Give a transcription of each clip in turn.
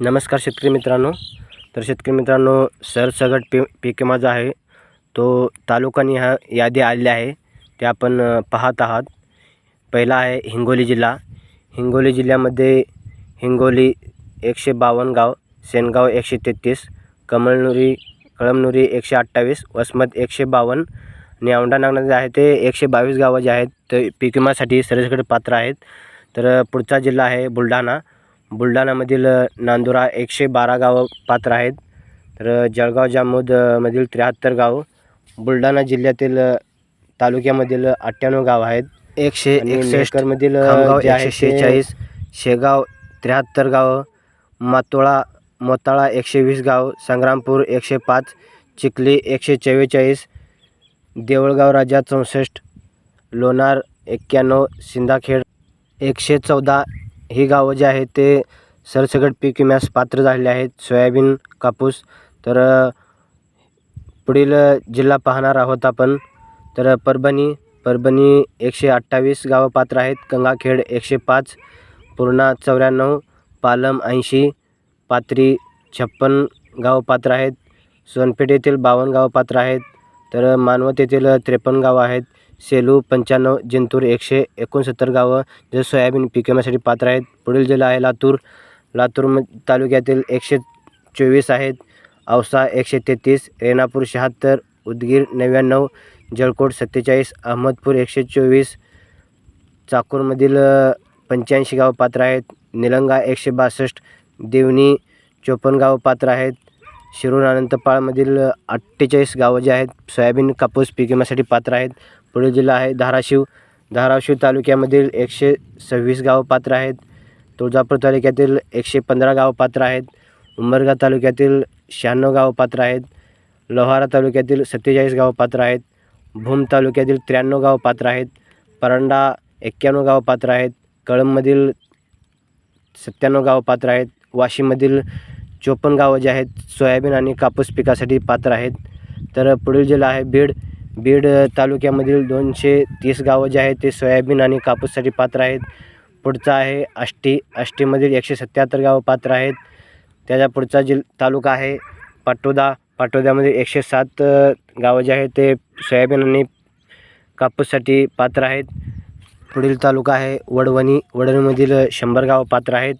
नमस्कार शेतकरी मित्रांनो. तर शेतकरी मित्रांनो सरसगट पी पीक माझा आहे. तो तालुकानी हा यादी आलेली आहे. ते आपण पाहत आहात. पहिला आहे हिंगोली जिल्हा. हिंगोली जिल्ह्यामध्ये हिंगोली एकशे बावन्न गाव सेनगाव एकशे तेहतीस कमळनुरी कळमनुरी एकशे अठ्ठावीस वसमत एकशे बावन्न आणि औंढा नागनाथ जे आहे ते एकशे बावीस गावं जे आहेत ते पीक विमासाठी सरसगट पात्र आहेत. तर पुढचा जिल्हा आहे बुलढाणा. बुलढाणामधील नांदुरा एकशे बारा गावं पात्र आहेत. तर जळगाव जामोद मधील त्र्याहत्तर गाव बुलढाणा जिल्ह्यातील तालुक्यामधील अठ्ठ्याण्णव गाव आहेत. एकशे जे आहे शेहेचाळीस शेगाव त्र्याहत्तर गावं मातोळा मोताळा एकशे वीस गाव संग्रामपूर एकशे पाच चिखली एकशे चव्वेचाळीस देवळगाव राजा चौसष्ट लोणार एक्क्याण्णव सिंदाखेड एकशे चौदा ही गावं जे आहेत ते सरसकट पीक विम्यास पात्र झालेले आहेत. सोयाबीन कापूस. तर पुढील जिल्हा पाहणार आहोत आपण. तर परभणी परभणी एकशे अठ्ठावीस गावं पात्र आहेत. गंगाखेड एकशे पाच पूर्णा चौऱ्याण्णव पालम ऐंशी पात्री छप्पन गावं पात्र आहेत. सोनपेठ येथील बावन्न गावं पात्र आहेत. तर मानवत येथील त्रेपन्न गावं आहेत. सेलू पंच्याण्णव जिंतूर एकशे एकोणसत्तर गावं जे सोयाबीन पीक विम्यासाठी पात्र आहेत. पुढील जिल्हा आहे लातूर. लातूर म तालुक्यातील एकशे चोवीस आहेत. औसा एकशे तेहतीस रेणापूर शहात्तर उदगीर नव्याण्णव जळकोट सत्तेचाळीस अहमदपूर एकशे चोवीस चाकूरमधील पंच्याऐंशी गावं पात्र आहेत. निलंगा एकशे बासष्ट देवणी चोपन्न गावं पात्र आहेत. शिरूर अनंतपाळमधील अठ्ठेचाळीस गावं जे आहेत सोयाबीन कापूस पीक विम्यासाठी पात्र आहेत. पुढील जिल्हा आहे धाराशिव. धाराशिव तालुक्यामधील एकशे सव्वीस गावं पात्र आहेत. तुळजापूर तालुक्यातील एकशे पंधरा गावं पात्र आहेत. उमरगा तालुक्यातील शहाण्णव गावं पात्र आहेत. लोहारा तालुक्यातील सत्तेचाळीस गावं पात्र आहेत. भूम तालुक्यातील त्र्याण्णव गावं पात्र आहेत. परांडा एक्क्याण्णव गावं पात्र आहेत. कळंबमधील सत्त्याण्णव गावं पात्र आहेत. वाशिममधील चोपन्न गावं जे आहेत सोयाबीन आणि कापूस पिकासाठी पात्र आहेत. तर पुढील जिल्हा आहे बीड बीड तालुक्यामधील दोनशे तीस गावं जे आहेत ते सोयाबीन आणि कापूससाठी पात्र आहेत. पुढचा आहे आष्टी आष्टीमधील एकशे सत्त्याहत्तर गावं पात्र आहेत. त्याच्या पुढचा जिल तालुका आहे पाटोदा पाटोद्यामध्ये एकशे सात गावं जे आहेत ते सोयाबीन आणि कापूससाठी पात्र आहेत. पुढील तालुका आहे वडवणी वडवणीमधील शंभर गावं पात्र आहेत.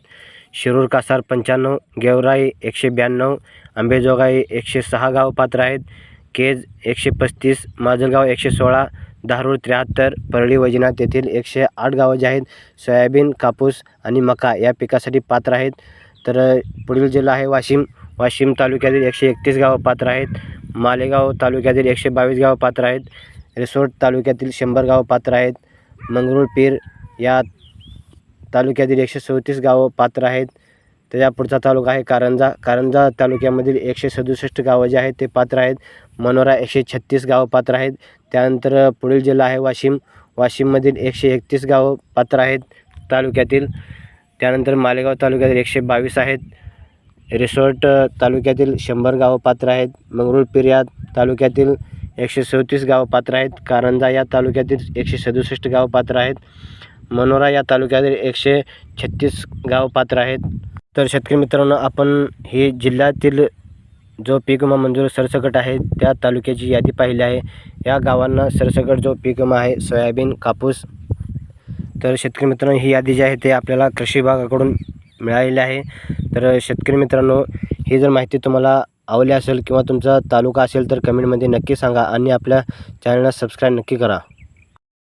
शिरूर कासार पंच्याण्णव गेवराई एकशे ब्याण्णव आंबेजोगाई एकशे सहा गाव पात्र आहेत. केज एकशे पस्तीस माजलगाव एकशे सोळा धारूर त्र्याहत्तर परळी वैजनाथ येथील एकशे आठ गावं जे आहेत सोयाबीन कापूस आणि मका या पिकासाठी पात्र आहेत. तर पुढील जिल्हा आहे वाशिम. वाशिम तालुक्यातील एकशे एकतीस गावं पात्र आहेत. मालेगाव तालुक्यातील एकशे बावीस गावं पात्र आहेत. रिसोड तालुक्यातील शंभर गावं पात्र आहेत. मंगरुळपीर या तालुक्यातील एकशे चौतीस गावं पात्र आहेत. त्याच्या पुढचा तालुका आहे कारंजा. कारंजा तालुक्यामधील एकशे सदुसष्ट गावं जे आहेत ते पात्र आहेत. मनोरा एकशे छत्तीस गावं पात्र आहेत. त्यानंतर पुढील जिल्हा आहे वाशिम. वाशिममधील एकशे एकतीस गावं पात्र आहेत तालुक्यातील. त्यानंतर मालेगाव तालुक्यातील एकशे बावीस आहेत. रिसोर्ट तालुक्यातील शंभर गावं पात्र आहेत. मंगरुळपीर या तालुक्यातील एकशे चौतीस गावं पात्र आहेत. कारंजा या तालुक्यातील एकशे सदुसष्ट गावं पात्र आहेत. मनोरा या तालुक्यातील एकशे छत्तीस गाव पात्र आहेत. तर शेतकरी मित्रांनो आपण ही जिल्ह्यातील जो पीक विमा मंजूर सरसकट आहे त्या तालुक्याची यादी पाहिली आहे. या गावांना सरसकट जो पीक विमा आहे सोयाबीन कापूस. तर शेतकरी मित्रांनो ही यादी जी आहे ते आपल्याला कृषी विभागाकडून मिळालेली आहे. तर शेतकरी मित्रांनो ही जर माहिती तुम्हाला आवडली असेल किंवा तुमचा तालुका असेल तर कमेंटमध्ये नक्की सांगा आणि आपल्या चॅनलला सबस्क्राईब नक्की करा.